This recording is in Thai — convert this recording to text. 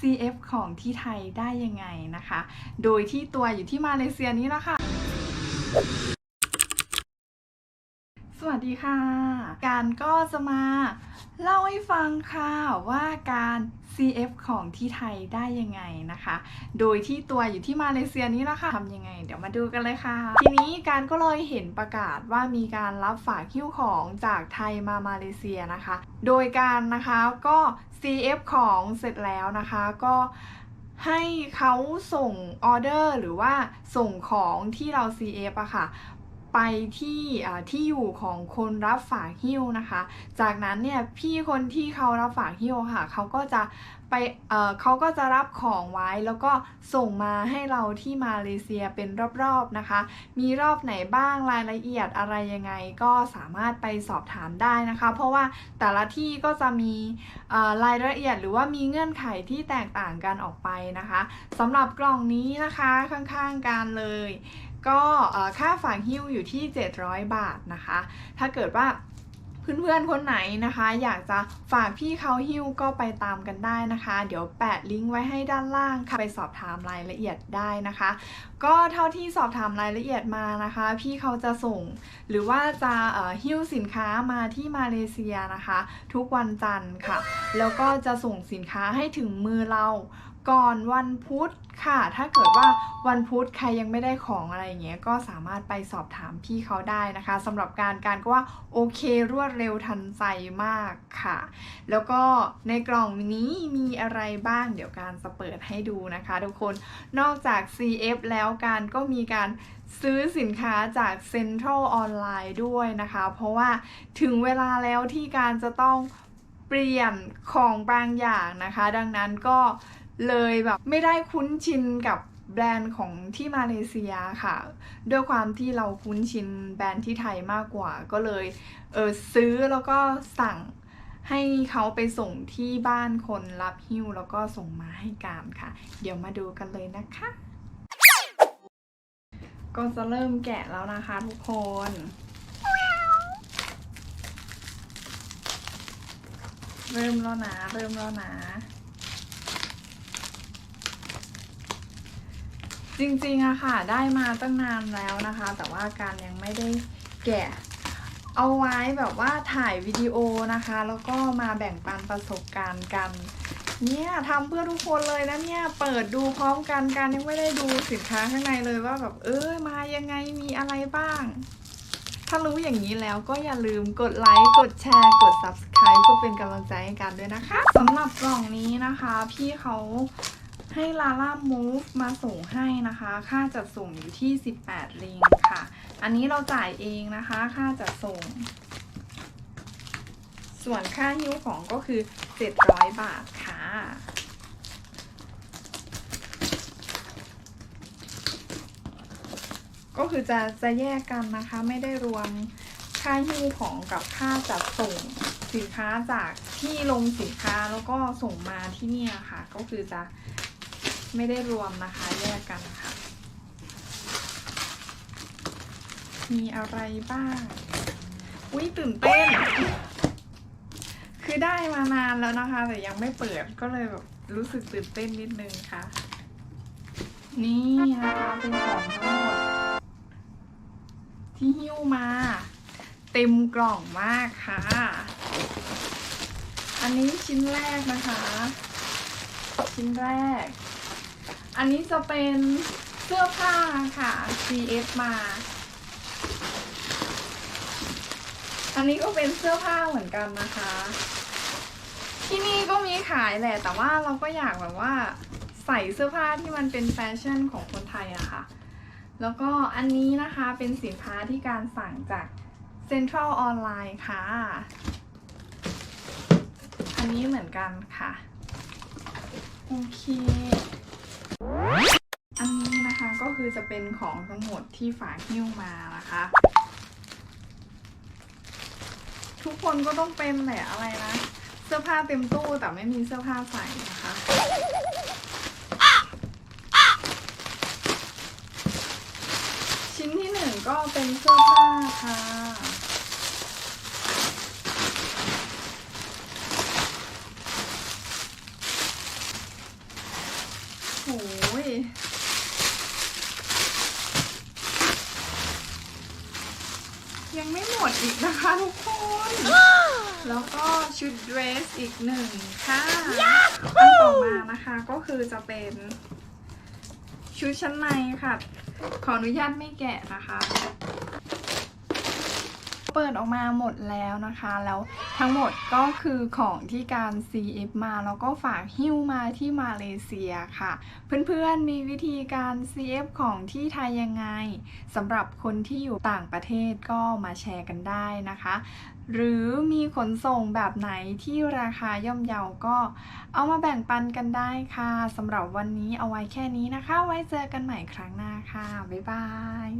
CF ของที่ไทยได้ยังไงนะคะ โดยที่ตัวอยู่ที่มาเลเซียนี้นะคะ สดีค่ะ การก็จะมาเล่าให้ฟังค่ะว่าการ CF ของที่ไทยได้ยังไงนะคะ โดยที่ตัวอยู่ที่มาเลเซียนี้นะคะทำยังไง เดี๋ยวมาดูกันเลยค่ะ ทีนี้การก็เลยเห็นประกาศว่ามีการรับฝากหิ้วของจากไทยมามาเลเซียนะคะ โดยการนะคะก็ CF ของเสร็จแล้วนะคะก็ให้เขาส่งออเดอร์หรือว่าส่งของที่เรา CF อะค่ะ ไปที่ที่อยู่ของคนรับฝากหิ้วนะคะ จากนั้นเนี่ยพี่คนที่เขารับฝากหิ้วค่ะ เขาก็จะไปเเขาก็จะรับของไว้แล้วก็ส่งมาให้เราที่มาเลเซียเป็นรอบๆนะคะ มีรอบไหนบ้างรายละเอียดอะไรยังไงก็สามารถไปสอบถามได้นะคะ เพราะว่าแต่ละที่ก็จะมีรายละเอียดหรือว่ามีเงื่อนไขที่แตกต่างกันออกไปนะคะสำหรับกล่องนี้นะคะข้างๆกันเลย ก็ค่าฝากหิ้วอยู่ที่ 700 บาทนะคะ ถ้าเกิดว่าเพื่อนๆคนไหนนะคะ อยากจะฝากพี่เขาหิ้วก็ไปตามกันได้นะคะ เดี๋ยวแปะลิงก์ไว้ให้ด้านล่างค่ะไปสอบถามรายละเอียดได้นะคะ ก็เท่าที่สอบถามรายละเอียดมานะคะ พี่เขาจะส่ง หรือว่าจะหิ้วสินค้ามาที่มาเลเซียนะคะ ทุกวันจันทร์ค่ะ แล้วก็จะส่งสินค้าให้ถึงมือเราก่อนวันพุธค่ะ ถ้าเกิดว่าวันพุธใครยังไม่ได้ของอะไรอย่างเงี้ยก็สามารถไปสอบถามพี่เขาได้นะคะสำหรับการการก็ว่าโอเครวดเร็วทันใจมากค่ะ แล้วก็ในกล่องนี้มีอะไรบ้างเดี๋ยวการจะเปิดให้ดูนะคะทุกคนนอกจาก CF แล้วการก็มีการซื้อสินค้าจาก Central Online ด้วยนะคะ เพราะว่าถึงเวลาแล้วที่การจะต้องเปลี่ยนของบางอย่างนะคะ ดังนั้นก็ เลยแบบไม่ได้คุ้นชินกับแบรนด์ของที่มาเลเซียค่ะ ด้วยความที่เราคุ้นชินแบรนด์ที่ไทยมากกว่าก็เลยเออซื้อแล้วก็สั่งให้เขาไปส่งที่บ้านคนรับหิ้วแล้วก็ส่งมาให้การค่ะ เดี๋ยวมาดูกันเลยนะคะ ก็จะเริ่มแกะแล้วนะคะทุกคน เริ่มแล้วนะ เริ่มแล้วนะ จริงๆอะค่ะ ได้มาตั้งนานแล้วนะคะ แต่ว่าการยังไม่ได้แกะเอาไว้แบบว่าถ่ายวิดีโอนะคะ แล้วก็มาแบ่งปันประสบการณ์กัน เนี่ยทำเพื่อทุกคนเลยนะเนี่ยเปิดดูพร้อมกันการยังไม่ได้ดูสินค้าข้างในเลยว่าแบบเออมายังไงมีอะไรบ้าง ถ้ารู้อย่างนี้แล้วก็อย่าลืมกดไลค์กดแชร์ กด subscribe เพื่อเป็นกำลังใจให้กันด้วยนะคะสำหรับกล่องนี้นะคะ พี่เขา ให้ลาล่า move มาส่งให้นะคะ ค่าจัดส่งอยู่ที่ 18 ลิงค่ะ อันนี้เราจ่ายเองนะคะ ค่าจัดส่ง ส่วนค่าหิ้วของก็คือ 700 บาทค่ะก็คือจะจะแยกกันนะคะ ไม่ได้รวมค่าหิ้วของกับค่าจัดส่งสินค้าจากที่ลงสินค้าแล้วก็ส่งมาที่นี่ค่ะ ก็คือจะ ไม่ได้รวมนะคะแยกกันค่ะ มีอะไรบ้าง อุ้ยตื่นเต้น คือได้มานานแล้วนะคะ แต่ยังไม่เปิดก็เลยแบบรู้สึกตื่นเต้นนิดนึงค่ะ นี่นะคะเป็นของทั้งหมดที่หิ้วมา เต็มกล่องมากค่ะ อันนี้ชิ้นแรกนะคะ ชิ้นแรก อันนี้จะเป็นเสื้อผ้าค่ะ CF มา อันนี้ก็เป็นเสื้อผ้าเหมือนกันนะคะ ที่นี่ก็มีขายแหละ แต่ว่าเราก็อยากแบบว่าใส่เสื้อผ้าที่มันเป็นแฟชั่นของคนไทยอะค่ะ แล้วก็อันนี้นะคะเป็นสินค้าที่การสั่งจาก Central Online ค่ะ อันนี้เหมือนกันค่ะ โอเค คือจะเป็นของทั้งหมดที่ฝากหิ้วมานะคะ ทุกคนก็ต้องเป็นแหละอะไรนะ เสื้อผ้าเต็มตู้แต่ไม่มีเสื้อผ้าใส่นะคะชิ้นที่หนึ่งก็เป็นเสื้อผ้าค่ะ อ ย ยังไม่หมดอีกนะคะทุกคน แล้วก็ชุดเดรสอีกหนึ่งค่ะอันต่อมานะคะก็คือจะเป็นชุดชั้นในค่ะ ขออนุญาตไม่แกะนะคะ เปิดออกมาหมดแล้วนะคะ แล้วทั้งหมดก็คือของที่การ CF มาแล้วก็ฝากหิ้วมาที่มาเลเซียค่ะ เพื่อนๆมีวิธีการ CF ของที่ไทยยังไงสำหรับคนที่อยู่ต่างประเทศก็มาแชร์กันได้นะคะ หรือมีขนส่งแบบไหนที่ราคาย่อมเยาก็เอามาแบ่งปันกันได้ค่ะสำหรับวันนี้เอาไว้แค่นี้นะคะ ไว้เจอกันใหม่ครั้งหน้าค่ะ บ๊ายบาย